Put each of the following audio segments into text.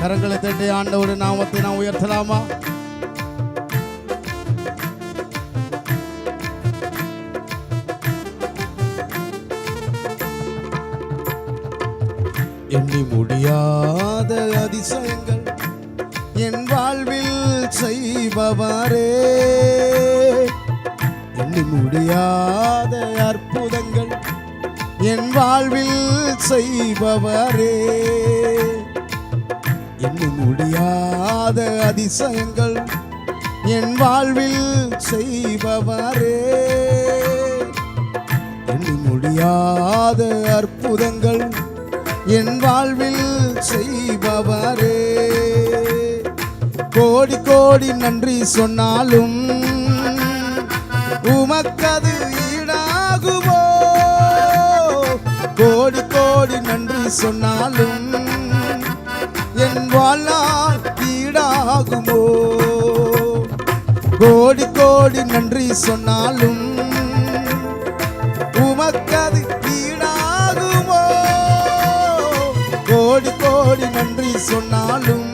கரங்களை தட்டி ஆண்டவருடைய நாமத்தை நாம் உயர்த்தலாமா? எண்ணி முடியாத அதிசயங்கள் என் வாழ்வில் செய்பவரே. எண்ணி முடியாத அற்புதங்கள் என் வாழ்வில் செய்பவரே. என்னும் முடியாத அதிசயங்கள் என் வாழ்வில் செய்பவரே. என்னும் முடியாத அற்புதங்கள் என் வாழ்வில் செய்பவரே. கோடி கோடி நன்றி சொன்னாலும் உமக்கது ஈடாகுமோ? கோடி கோடி நன்றி சொன்னாலும் வாழ்நாள் ஈடாகுமோ கோடி கோடி நன்றி சொன்னாலும் உமக்கது ஈடாகுமோ கோடி கோடி நன்றி சொன்னாலும்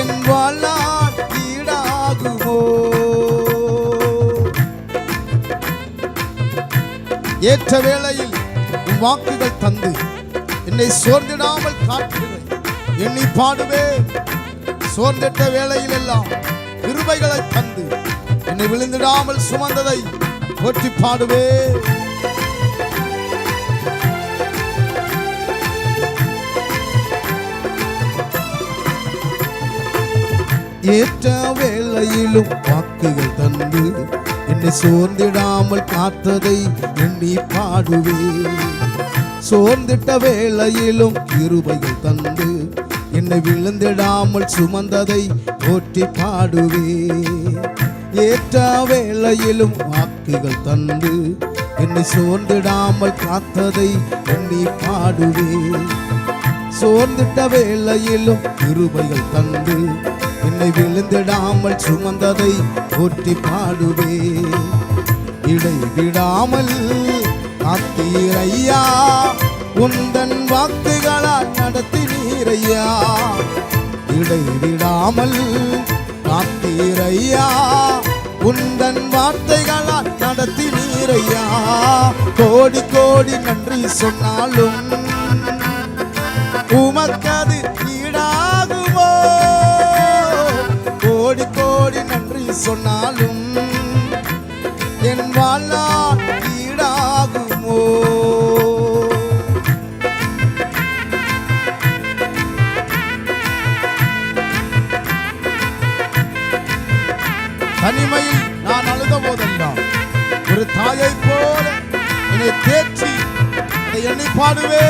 என் வாழ்நாள் ஈடாகுமோ ஏற்ற வேளையில் வாக்குகள் தந்து என்னை சோர்ந்திடாமல் காட்டுகிறேன் எண்ணி பாடுவேன் சோர்ந்திட்ட வேளையில் எல்லாம் கிருபைகளை தந்து என்னை விழுந்திடாமல் சுமந்ததை போற்றி பாடுவே. ஏற்ற வேளையிலும் வாக்குகள் தந்து என்னை சோர்ந்திடாமல் காத்ததை எண்ணி பாடுவேன் சோர்ந்திட்ட வேளையிலும் கிருபைகள் தந்து என்னை விழுந்திடாமல் சுமந்ததை போற்றி பாடுவே ஏற்ற வேளையிலும் வாக்குகள் தந்து என்னை சோர்ந்திடாமல் காத்ததை எண்ணி பாடுவே சோர்ந்திட்ட வேளையிலும் கிருபைகள் தந்து என்னை விழுந்திடாமல் சுமந்ததை போற்றி பாடுவே இடை விடாமல் காத்தீரையா உந்தன் வாக்குகளால் நடத்தினீரையா? இடைவிடாமல் காத்தீரையா? உந்தன் வார்த்தைகளால் நடத்தினீரையா? கோடி கோடி நன்றி சொன்னாலும் உமக்கது ஈடாகுமோ? கோடி கோடி நன்றி சொன்னாலும் என் வாழ்நாள் என்னை தேற்றி அதை எண்ணி பாடுவே.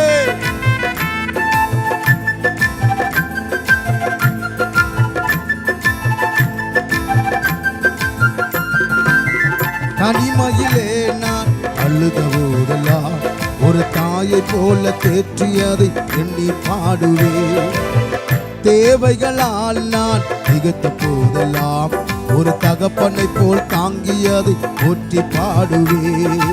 தனிமையிலே நான் அழுத போதெல்லாம் ஒரு தாயை போல தேற்றியதை எண்ணி பாடுவேன் தேவைகளால் நான் திகத்த போதெல்லாம் ஒரு தகப்பனை போல் தாங்கியதை போற்றி பாடுவேன்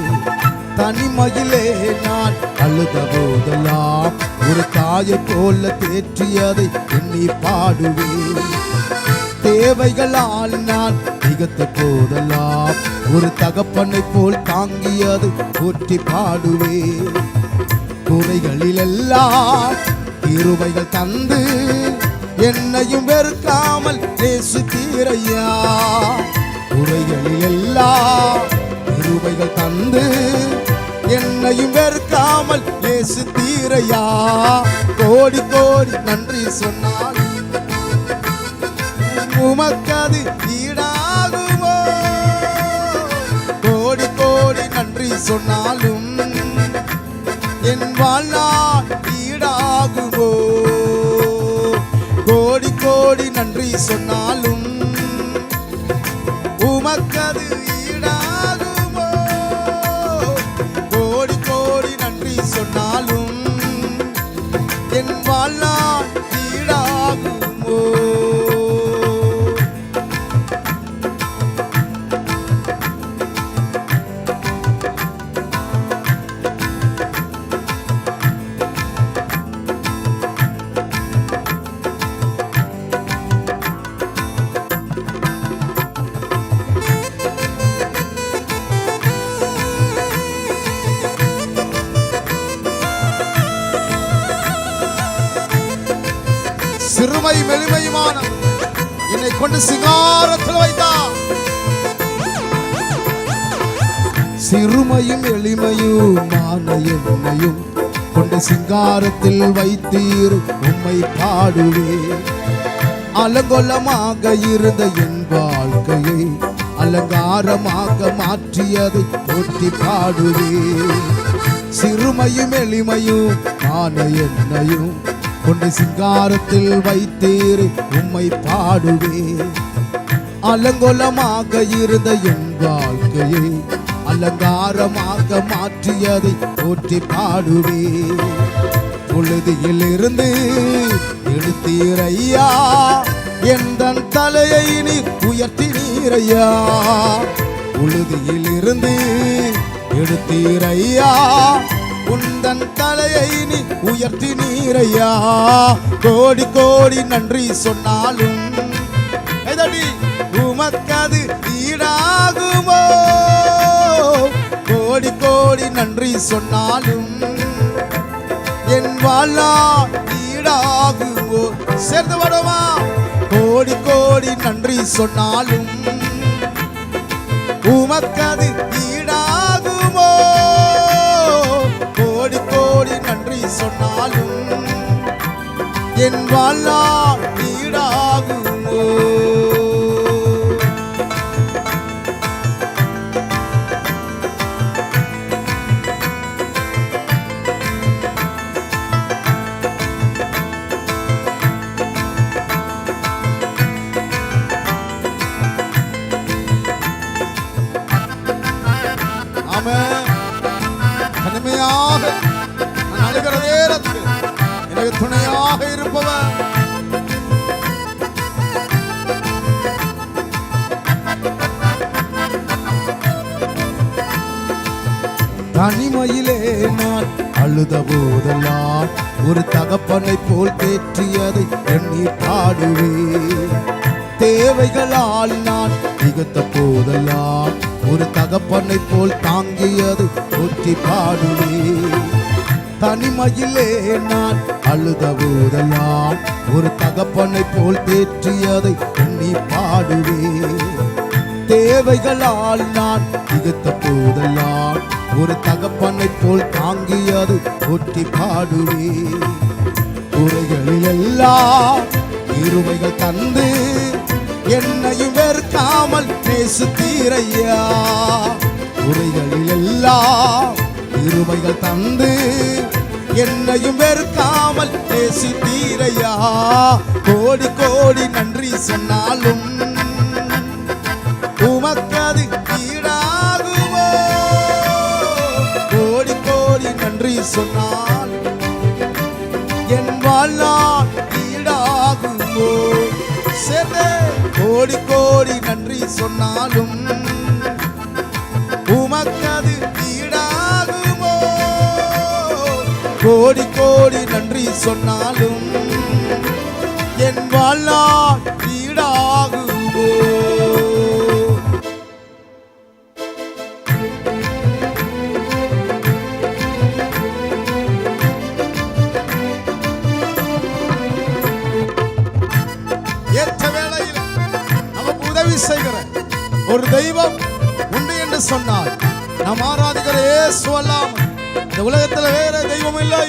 தனிமையிலே நான் அழுத போதெல்லாம் ஒரு தாயை போல தேற்றியதை எண்ணி பாடுவேன். தேவைகளால் நான் திகத்த போதெல்லாம் ஒரு தகப்பனை போல் தாங்கியது போற்றி பாடுவேன். குறைகளிலெல்லாம் இருவைகள் தந்து என்னையும் வெறுக்காமல் பேசுகிறையா தீரையா கிருபைகள் தந்து என்னையும் வெறுக்காமல் பேசு தீரையா? கோடி கோடி நன்றி சொன்னால் உமக்கது ஈடாகுமோ? கோடி கோடி நன்றி சொன்னாலும் என் வாழ்நாள் ஈடாகுமோ? கோடி கோடி நன்றி சொன்னாலும் உமக்கது என் பெருமை மெளிமையுமான என்னை கொண்டு சிங்காரத்தில் வைத்தார் சிறுமையும் எளிமையுமான என்னையும் கொண்டு சிங்காரத்தில் வைத்தீர். உம்மை பாடுவே அலங்கோலமாக இருந்த என் வாழ்க்கையை அலங்காரமாக மாற்றியதை போற்றி பாடுவே சிறுமையும் எளிமையும் ஆன என்னையும் கொண்டு சிங்காரத்தில் வைத்தீர் உம்மை பாடுவே. அலங்கோலமாக இருந்த என் வாழ்க்கையை அலங்காரமாக மாற்றியதை போற்றி பாடுவே. பொழுதியிலிருந்து எடுத்தீரையா எந்த தலையை நீ உயர்த்தினீரையா? பொழுதியிலிருந்து எடுத்தீரையா உந்தன் தலையை நீ உயர்த்தி நீரையா? கோடி கோடி நன்றி சொன்னாலும் எதடி? உமக்கது ஈடாகுமோ? கோடி கோடி நன்றி சொன்னாலும் என் வாழா ஈடாகுமோ? சேர்ந்து வருமா கோடி கோடி நன்றி சொன்னாலும் உமக்கது ஈடாகுமோ சொன்னாலும் என் வாழ்நாள் தனிமையிலே நான் அழுத போதெல்லாம் ஒரு தகப்பனை போல் தேற்றியதை எண்ணி பாடுவே தேவைகளால் நான் திகத்த போதெல்லாம் ஒரு தகப்பனை போல் தாங்கியது ஒற்றி பாடுவே தனிமையிலே நான் அழுத போதெல்லாம் ஒரு தகப்பனை போல் தேற்றியதை எண்ணி பாடுவே தேவைகளால் நான் திகத்த போதெல்லாம் ஒரு தகப்பனை போல் தாங்கியது ஒட்டி பாடுவே. உரைகளிலெல்லாம் எல்லாம் இருமைகள் தந்து என்னையும் வெறுக்காமல் பேசுத்தீரையா. உரைகளிலெல்லாம் இருமைகள் தந்து என்னையும் வெறுக்காமல் நேசித்தீரையா கோடி கோடி நன்றி சொன்னாலும் சொன்னால் என் வாழ்நாள் ஈடாகுமோ கோடி கோடி நன்றி சொன்னாலும் உமக்கது ஈடாகுமோ கோடி கோடி நன்றி சொன்னாலும் என் வாழ்நாள் தெய்வம் உண்டு என்று சொன்னார் நாம் ஆராதிக்கிற இயேசு அல்லாமல் இந்த உலகத்தில் வேற தெய்வம் இல்லை.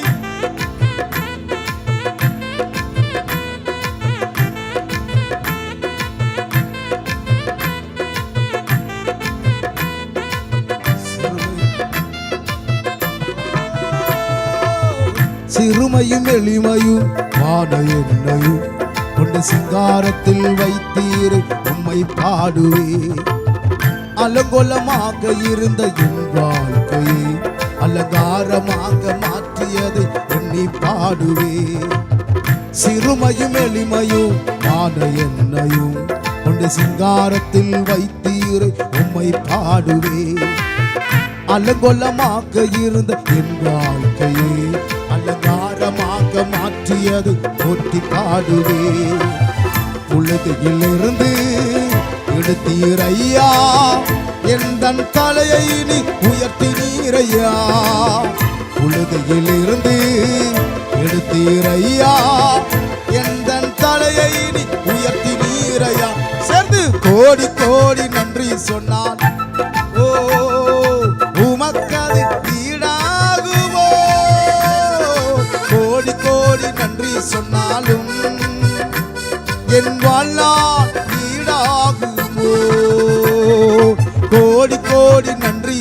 சிறுமையும் எளிமையும் வாட என்னையும் கொண்டு சிங்காரத்தில் வைத்தீர். உம்மை பாடுவே அலங்கோலமாக இருந்த என் வாழ்க்கையை அலங்காரமாக மாற்றியதை எண்ணி பாடுவே சிறுமையும் எளிமையும் மான என்னையும் கொண்டு சிங்காரத்தில் வைத்தீரை உம்மை பாடுவே அலங்கோலமாக இருந்த என் வாழ்க்கையை அலங்காரமாக மாற்றியது போற்றி பாடுவே உலகையிலிருந்து எடுத்தீரையா எந்தன் தலையை நீ உயர்த்தினீரையா? உலகையிலிருந்து எடுத்தீரையா? எந்தன் தலையை நீ உயர்த்தினீரையா? சேர்ந்து கோடி கோடி நன்றி சொன்னான். ஓ உமக்கது ஈடாகுமோ? கோடி கோடி நன்றி சொன்னாலும் என் வாழ்நாள்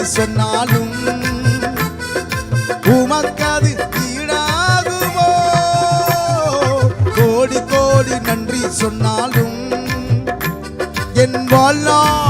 சொன்னாலும் உமக்காது ஈடாகுமோ கோடி கோடி நன்றி சொன்னாலும் என் வாழ்நாள்